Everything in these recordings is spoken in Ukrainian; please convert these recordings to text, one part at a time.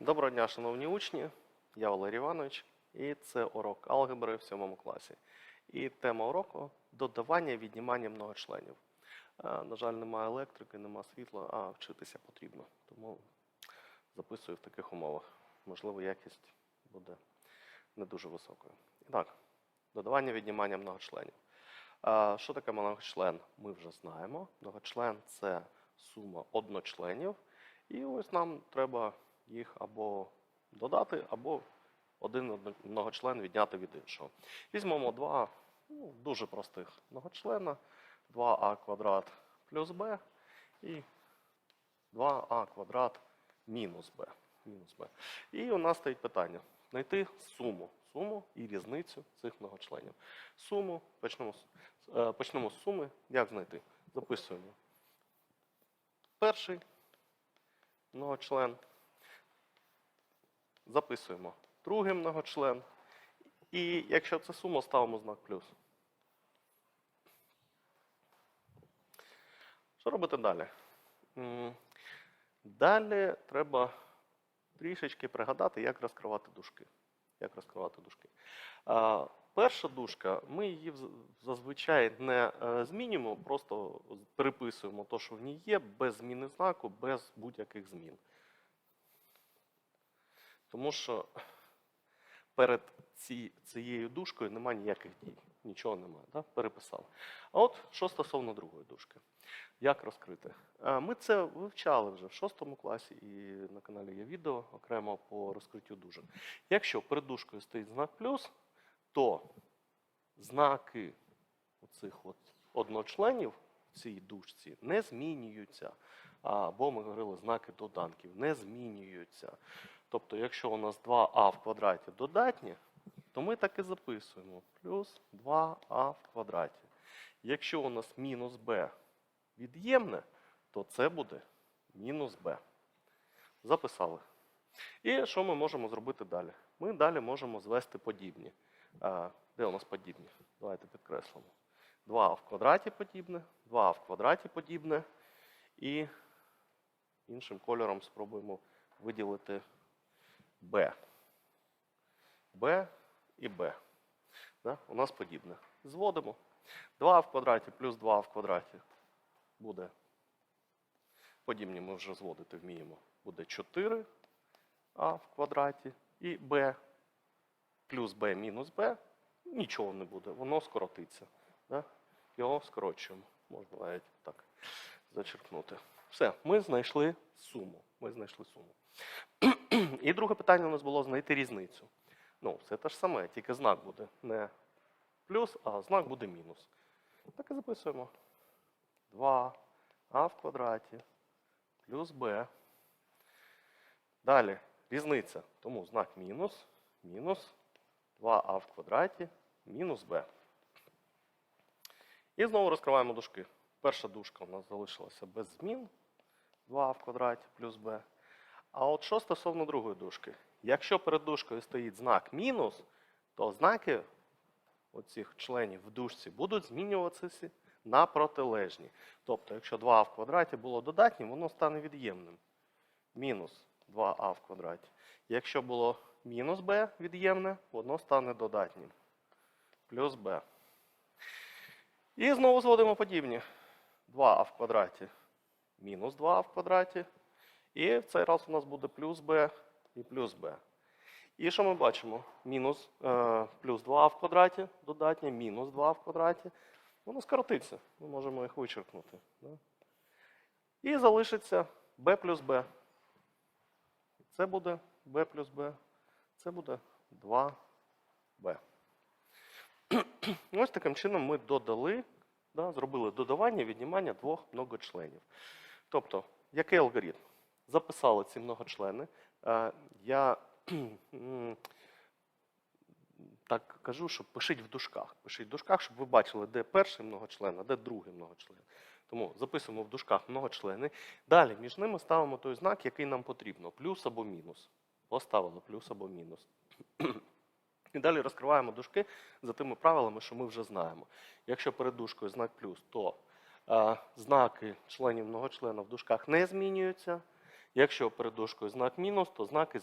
Доброго дня, шановні учні. Я Валерій Іванович, і це урок алгебри в сьомому класі. І тема уроку додавання і віднімання многочленів. Е, На жаль, немає електрики, немає світла, а вчитися потрібно. Тому записую в таких умовах. Можливо, якість буде не дуже високою. І так, додавання віднімання многочленів. Е, Що таке многочлен? Ми вже знаємо. Многочлен це сума одночленів. І ось нам треба їх або додати, або один многочлен відняти від іншого. Візьмемо два ну, дуже простих многочлена. 2а квадрат плюс b і 2а квадрат мінус b. Мінус b. І у нас стоїть питання знайти суму, суму і різницю цих многочленів. Суму, почнемо, е, почнемо з суми. Як знайти? Записуємо. Перший многочлен. Записуємо другий многочлен. І якщо це сума, ставимо знак плюс. Що робити далі? Далі треба трішечки пригадати, як розкривати дужки. Як розкривати дужки. Перша дужка, ми її зазвичай не е, змінюємо, просто переписуємо те, що в ній є, без зміни знаку, без будь-яких змін. Тому що перед ці, цією дужкою немає ніяких дій. Нічого немає, да? переписали. А от що стосовно другої дужки. Як розкрити? Е, Ми це вивчали вже в шостому класі, і на каналі є відео окремо по розкриттю дужок. Якщо перед дужкою стоїть знак плюс, то знаки оцих от одночленів в цій дужці не змінюються. Або ми говорили знаки доданків не змінюються. Тобто, якщо у нас 2а в квадраті додатні, то ми так і записуємо. Плюс 2а в квадраті. Якщо у нас мінус b від'ємне, то це буде мінус b. Записали. І що ми можемо зробити далі? Ми далі можемо звести подібні. Де у нас подібні? Давайте підкреслимо. 2а в квадраті подібне, 2а в квадраті подібне. І іншим кольором спробуємо виділити b. b і b. Да? У нас подібне. Зводимо. 2 в квадраті плюс 2 в квадраті буде. Подібні ми вже зводити вміємо. Буде 4 а в квадраті і b плюс b мінус b. Нічого не буде, воно скоротиться. Да? Його скорочуємо. Можна навіть так зачеркнути. Все, ми знайшли суму. Ми знайшли суму. І друге питання у нас було знайти різницю. Ну, це те ж саме, тільки знак буде не плюс, а знак буде мінус. Так і записуємо. 2а в квадраті плюс b. Далі різниця. Тому знак мінус, мінус 2а в квадраті мінус b. І знову розкриваємо дужки. Перша дужка у нас залишилася без змін. 2а в квадраті плюс b. А от що стосовно другої дужки? Якщо перед дужкою стоїть знак мінус, то знаки оцих членів в дужці будуть змінюватися на протилежні. Тобто, якщо 2а в квадраті було додатнім, воно стане від'ємним. Мінус 2а в квадраті. Якщо було мінус b від'ємне, воно стане додатнім. Плюс b. І знову зводимо подібні. 2а в квадраті мінус 2а в квадраті. І в цей раз у нас буде плюс b і плюс b. І що ми бачимо? Мінус е, плюс 2 в квадраті додатнє, мінус 2 в квадраті. Воно скоротиться. Ми можемо їх вичеркнути. Да? І залишиться b плюс b. Це буде b плюс b. Це буде 2b. Ось таким чином ми додали, да, зробили додавання, віднімання двох многочленів. Тобто, який алгоритм? Записали ці многочлени. Е, Я так кажу, що пишіть в дужках. Пишіть в дужках, щоб ви бачили, де перший многочлен, а де другий многочлен. Тому записуємо в дужках многочлени. Далі між ними ставимо той знак, який нам потрібно: плюс або мінус. Поставили плюс або мінус. І далі розкриваємо дужки за тими правилами, що ми вже знаємо. Якщо перед дужкою знак плюс, то знаки членів многочлена в дужках не змінюються. Якщо перед дужкою знак мінус, то знаки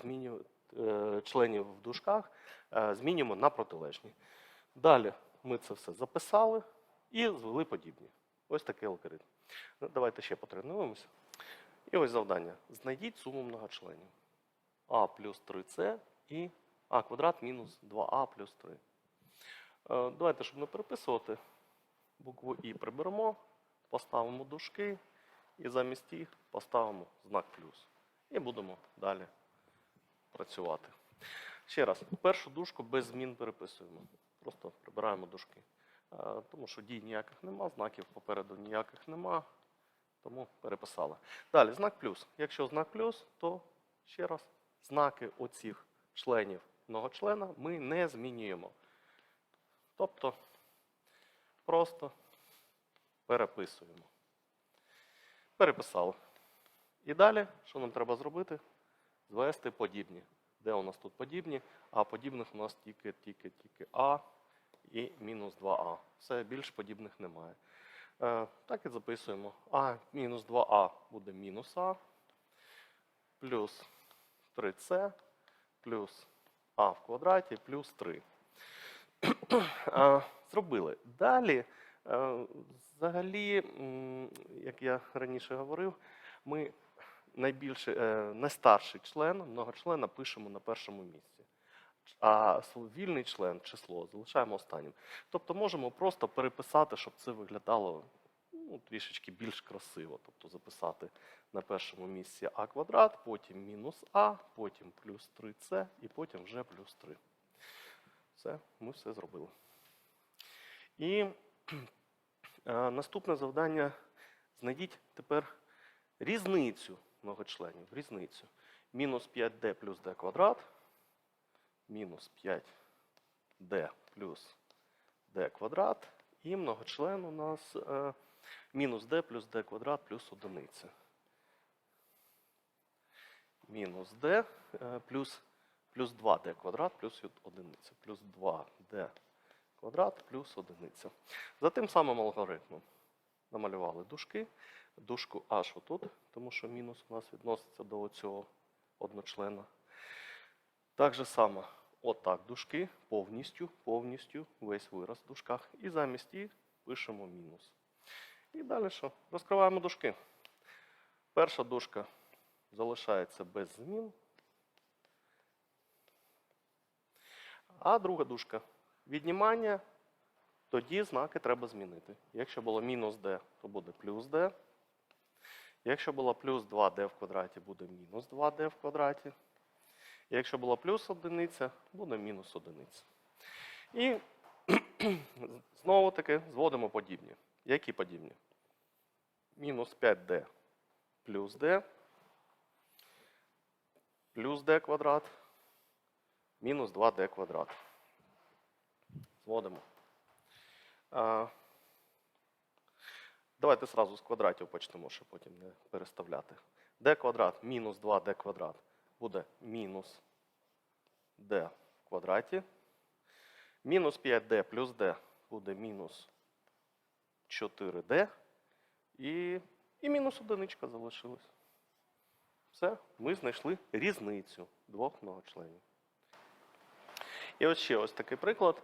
е, членів в дужках е, змінюємо на протилежні. Далі ми це все записали і звели подібні. Ось такий алгоритм. Ну, Давайте ще потренуємося. І ось завдання. Знайдіть суму многочленів. А плюс 3С і А квадрат мінус 2А плюс 3. Е, Давайте, щоб не переписувати, букву І приберемо, поставимо дужки і замість їх поставимо знак плюс. І будемо далі працювати. Ще раз, першу дужку без змін переписуємо. Просто прибираємо дужки. Е, Тому що дій ніяких нема, знаків попереду ніяких нема. Тому переписали. Далі, знак плюс. Якщо знак плюс, то ще раз, знаки оцих членів многочлена ми не змінюємо. Тобто просто переписуємо. Переписали. І далі, що нам треба зробити? Звести подібні. Де у нас тут подібні? А подібних у нас тільки, тільки, тільки А і мінус 2А. Все, більш подібних немає. Е, так і записуємо. А мінус 2А буде мінус А, плюс 3С, плюс А в квадраті, плюс 3. Е, Зробили. Далі, взагалі, як я раніше говорив, ми найбільше, е, найстарший член многочлена пишемо на першому місці. А вільний член, число, залишаємо останнім. Тобто можемо просто переписати, щоб це виглядало ну, трішечки більш красиво. Тобто записати на першому місці а квадрат, потім мінус а, потім плюс 3c і потім вже плюс 3. Все, ми все зробили. І е, наступне завдання знайдіть тепер різницю многочленів. Різницю. Мінус 5d плюс d квадрат, мінус 5d плюс d квадрат, і многочлен у нас е, мінус d плюс d квадрат плюс одиниця. Мінус d е, плюс, плюс 2d квадрат плюс одиниця. Плюс 2d квадрат плюс одиниця. За тим самим алгоритмом намалювали дужки. Дужку аж отут, тому що мінус у нас відноситься до цього одночлена. Так же само, отак дужки, повністю, повністю весь вираз в дужках. І замість їх пишемо мінус. І далі що? Розкриваємо дужки. Перша дужка залишається без змін. А друга дужка віднімання, тоді знаки треба змінити. Якщо було мінус d, то буде плюс d. Якщо було плюс 2d в квадраті, буде мінус 2d в квадраті. Якщо була плюс одиниця, буде мінус одиниця. І знову таки зводимо подібні. Які подібні? Мінус 5d плюс d, плюс d квадрат, мінус 2d квадрат. Зводимо. Давайте зразу з квадратів почнемо, щоб потім не переставляти. d квадрат мінус 2d квадрат буде мінус d в квадраті. Мінус 5d плюс d буде мінус 4d. І, і мінус одиничка залишилась. Все, ми знайшли різницю двох многочленів. І ось ще ось такий приклад.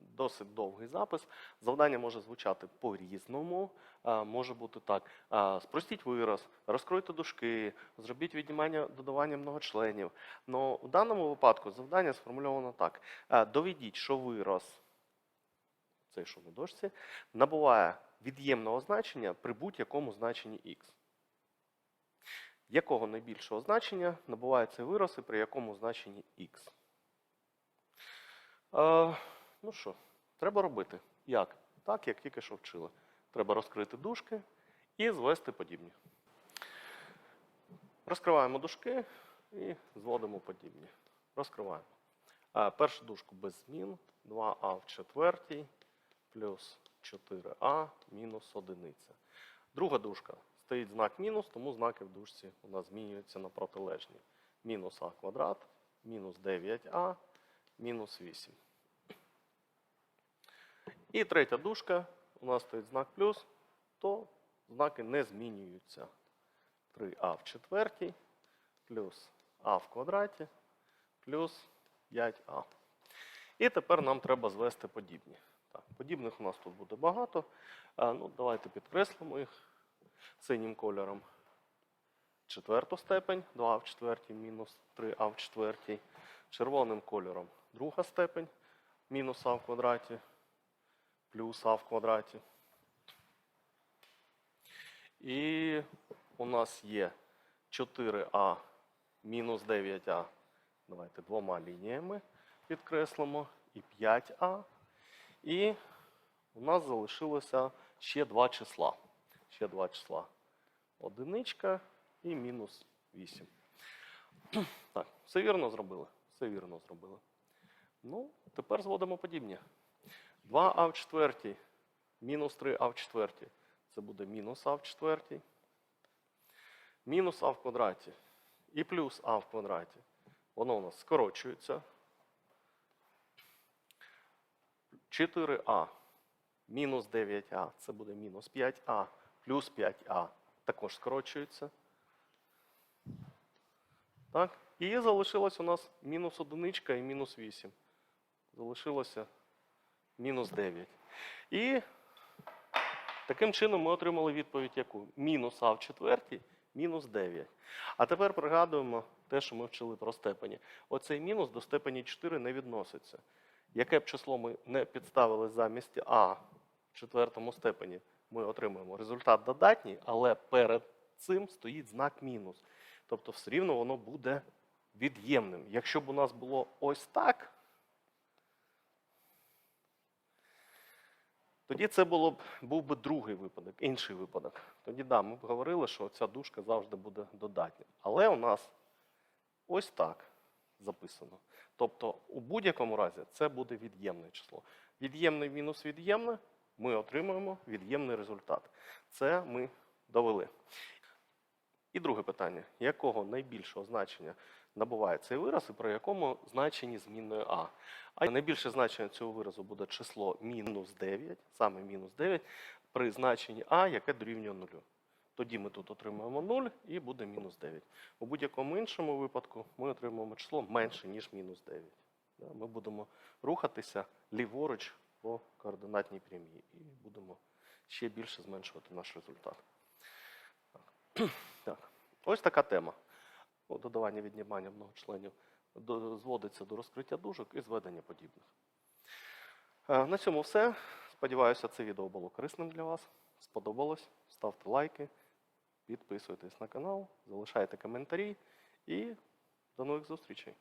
Досить довгий запис. Завдання може звучати по-різному. Може бути так: спростіть вираз, розкройте дужки, зробіть віднімання додавання многочленів. Но в даному випадку завдання сформульовано так: доведіть, що вираз, цей що на дошці, набуває від'ємного значення при будь-якому значенні x. Якого найбільшого значення набуває цей вираз і при якому значенні x? Е, ну що, треба робити. Як? Так, як тільки що вчили. Треба розкрити дужки і звести подібні. Розкриваємо дужки і зводимо подібні. Розкриваємо. А, першу дужку без змін. 2а в четвертій плюс 4а мінус одиниця. Друга дужка. Стоїть знак мінус, тому знаки в дужці у нас змінюються на протилежні. Мінус а квадрат, мінус 9а, мінус 8. І третя дужка, у нас стоїть знак плюс, то знаки не змінюються. 3а в четвертій плюс а в квадраті плюс 5а. І тепер нам треба звести подібні. Так, подібних у нас тут буде багато. А, ну, давайте підкреслимо їх синім кольором. Четверту степень, 2а в четвертій мінус 3а в четвертій. Червоним кольором друга степень, мінус а в квадраті, плюс а в квадраті. І у нас є 4а мінус 9а. Давайте двома лініями підкреслимо. І 5а. І у нас залишилося ще два числа. Ще два числа. Одиничка і мінус 8. Так, все вірно зробили. Все вірно зробили. Ну, тепер зводимо подібні. 2а в четвертій мінус 3а в четвертій. Це буде мінус а в четвертій. Мінус а в квадраті і плюс а в квадраті. Воно у нас скорочується. 4а мінус 9а це буде мінус 5а плюс 5а також скорочується. Так? І залишилось у нас мінус одиничка і мінус 8. Залишилося мінус 9. І таким чином ми отримали відповідь яку? Мінус а в четвертій, мінус 9. А тепер пригадуємо те, що ми вчили про степені. Оцей мінус до степені 4 не відноситься. Яке б число ми не підставили замість а в четвертому степені, ми отримуємо результат додатній, але перед цим стоїть знак мінус. Тобто все рівно воно буде від'ємним. Якщо б у нас було ось так, тоді це було б, був би другий випадок, інший випадок. Тоді да, ми б говорили, що ця дужка завжди буде додатня. Але у нас ось так записано. Тобто, у будь-якому разі це буде від'ємне число. Від'ємне мінус від'ємне, ми отримуємо від'ємний результат. Це ми довели. І друге питання: якого найбільшого значення набуває цей вираз і при якому значенні змінної а? А найбільше значення цього виразу буде число мінус 9, саме мінус 9, при значенні а, яке дорівнює нулю. Тоді ми тут отримаємо 0 і буде мінус 9. У будь-якому іншому випадку ми отримаємо число менше, ніж мінус 9. Ми будемо рухатися ліворуч по координатній прямій і будемо ще більше зменшувати наш результат. Так. Ось така тема. Додавання віднімання многочленів членів зводиться до розкриття дужок і зведення подібних. Е, На цьому все. Сподіваюся, це відео було корисним для вас. Сподобалось. Ставте лайки, підписуйтесь на канал, залишайте коментарі і до нових зустрічей.